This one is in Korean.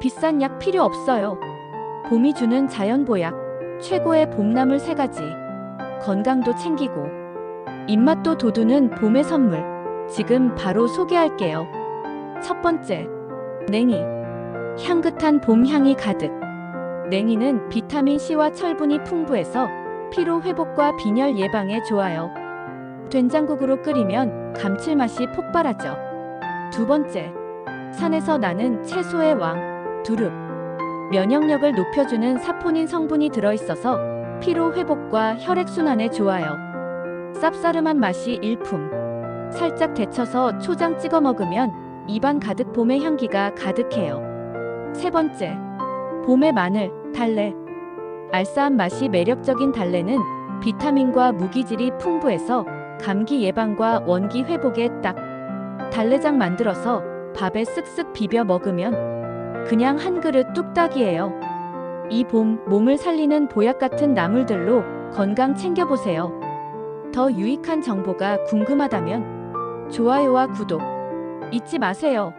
비싼 약 필요 없어요. 봄이 주는 자연보약, 최고의 봄나물 세 가지. 건강도 챙기고, 입맛도 돋우는 봄의 선물. 지금 바로 소개할게요. 첫 번째, 냉이. 향긋한 봄 향이 가득. 냉이는 비타민 C와 철분이 풍부해서 피로 회복과 빈혈 예방에 좋아요. 된장국으로 끓이면 감칠맛이 폭발하죠. 두 번째, 산에서 나는 채소의 왕, 두릅. 면역력을 높여주는 사포닌 성분이 들어있어서 피로 회복과 혈액순환에 좋아요. 쌉싸름한 맛이 일품. 살짝 데쳐서 초장 찍어 먹으면 입안 가득 봄의 향기가 가득해요. 세 번째, 봄의 마늘, 달래. 알싸한 맛이 매력적인 달래는 비타민과 무기질이 풍부해서 감기 예방과 원기 회복에 딱. 달래장 만들어서 밥에 쓱쓱 비벼 먹으면 그냥 한 그릇 뚝딱이에요. 이 봄 몸을 살리는 보약 같은 나물들로 건강 챙겨보세요. 더 유익한 정보가 궁금하다면 좋아요와 구독 잊지 마세요.